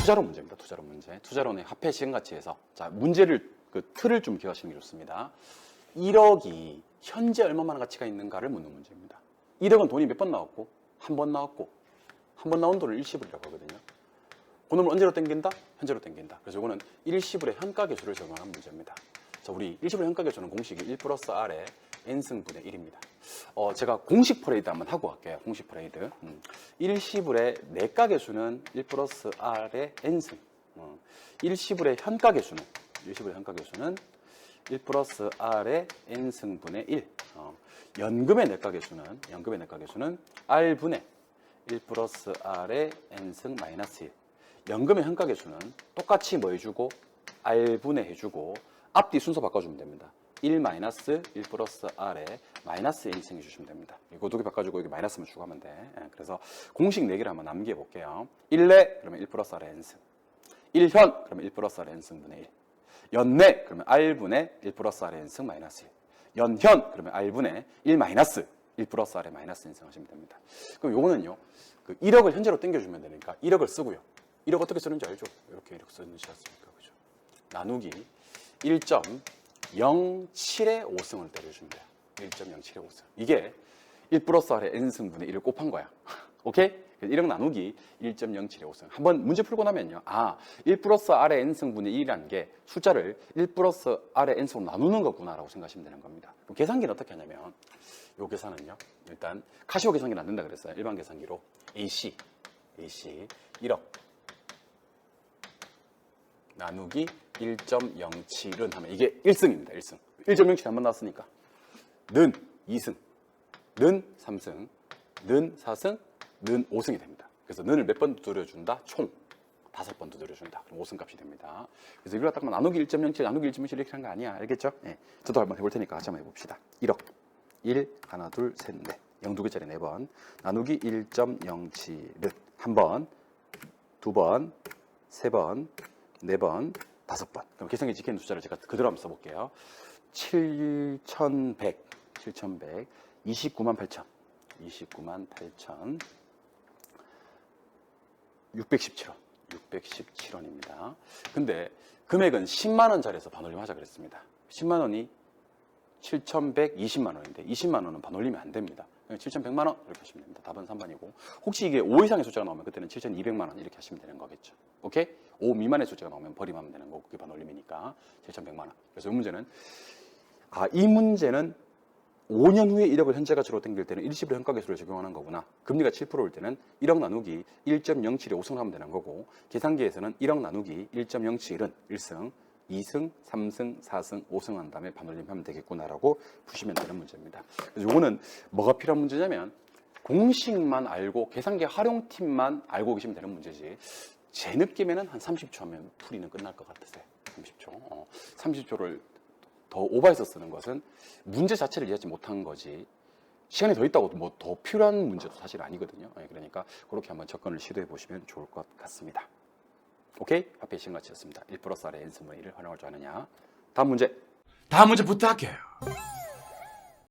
투자론 문제입니다. 투자론 문제. 투자론의 화폐 시행가치에서 자 문제를 그 틀을 좀 기억하시는 게 좋습니다. 1억이 현재 얼마만한 가치가 있는가를 묻는 문제입니다. 1억은 돈이 몇 번 나왔고 한 번 나왔고 한 번 나온 돈을 일시불이라고 하거든요. 그 놈을 언제로 땡긴다? 현재로 땡긴다. 그래서 이거는 일시불의 현가계수를 적용한 문제입니다. 자, 우리 일시불의 현가계수는 공식이 1 플러스 R의 n승분의 1입니다. 어, 제가 공식 퍼레이드 한번 하고 갈게요. 공식 퍼레이드. 음. 일시불의 내가계 수는 1 플러스 R의 n승. 어, 일시불의 현가계 수는 일시불의 현가계 수는 1 플러스 R의 n승분의 1. 어, 연금의 내가계 수는 연금의 내가계 수는 R분의 1 플러스 R의 n승 마이너스 1. 연금의 현가계 수는 똑같이 뭐 해주고 R분의 해주고 앞뒤 순서 바꿔주면 됩니다. 1 마이너스 1 플러스 R에 마이너스 n승 해주시면 됩니다. 이거 두개 바꿔주고 여기 마이너스만 주고 하면 돼. 예, 그래서 공식 4개를 한번 남겨 볼게요. 1내 그러면 1 플러스 R의 n승. 1현 그러면 1 플러스 R의 n승분의 1. 연내 그러면 R분의 1 플러스 R의 n승 마이너스 1. 연현 그러면 R분의 1 마이너스 1 플러스 R의 마이너스 n승 하시면 됩니다. 그럼 요거는요. 그 1억을 현재로 땡겨주면 되니까 1억을 쓰고요. 1억 어떻게 쓰는지 알죠? 이렇게 이렇게 쓰는지 않습니까? 그죠? 나누기 1.07의 5승을 때려주면 돼요. 1.07의 5승. 이게 1 플러스 R의 n승분의 1을 곱한 거야. 오케이? 1억 나누기 1.07의 5승. 한번 문제 풀고 나면요. 아, 1 플러스 R의 n승분의 1이라는 게 숫자를 1 플러스 R의 n승으로 나누는 거구나라고 생각하시면 되는 겁니다. 그럼 계산기는 어떻게 하냐면 요 계산은요. 일단 카시오 계산기는 안 된다 그랬어요. 일반 계산기로 AC, AC 1억 나누기 1.07은 하면 이게 1승입니다. 1승. 1.07 한번 나왔으니까 는 2승, 는 3승, 는 4승, 는 5승이 됩니다. 그래서 는을 몇 번 두드려준다? 총 다섯 번 두드려준다. 그럼 5승 값이 됩니다. 그래서 이걸 갖다가 나누기 1.07, 나누기 1.07 이렇게 한 거 아니야. 알겠죠? 예. 저도 한번 해볼 테니까 같이 한번 해봅시다. 1억. 1, 하나, 둘, 셋, 넷. 0두 개짜리 4번. 나누기 1.07은 한 번, 두 번, 세 번, 네 번, 다섯 번. 그럼 계산기 지키는 숫자를 제가 그대로 한번 써볼게요. 7,100, 7,100, 29만 8천, 29만 8천, 617원, 617원입니다. 근데 금액은 10만 원짜리에서 반올림 하자 그랬습니다. 10만 원이 7,120만 원인데 20만 원은 반올림이 안 됩니다. 7,100만 원 이렇게 하시면 됩니다. 답은 3번이고 혹시 이게 5 이상의 숫자가 나오면 그때는 7,200만 원 이렇게 하시면 되는 거겠죠. 오케이? 5 미만의 숫자가 나오면 버림하면 되는 거고 그게 반올림이니까 7,100만 원. 그래서 이 문제는 아, 이 문제는 5년 후에 1억을 현재 가치로 땡길 때는 일시불 현가계수를 적용하는 거구나. 금리가 7%일 때는 1억 나누기 1.07에 5승 하면 되는 거고 계산기에서는 1억 나누기 1.07은 1승, 2승, 3승, 4승, 5승 한 다음에 반올림 하면 되겠구나라고 푸시면 되는 문제입니다. 그래서 이거는 뭐가 필요한 문제냐면 공식만 알고 계산기 활용팁만 알고 계시면 되는 문제지. 제 느낌에는 한 30초 하면 풀이는 끝날 것 같으세요. 30초. 어, 30초를 더 오버해서 쓰는 것은 문제 자체를 이해하지 못한 거지 시간이 더 있다고 뭐 더 필요한 문제도 사실 아니거든요. 예, 그러니까 그렇게 한번 접근을 시도해 보시면 좋을 것 같습니다. 오케이? 앞에 시간같이였습니다. 1 플러스 R의 n승분의 1을 활용할 줄 아느냐? 다음 문제. 다음 문제 부탁해요.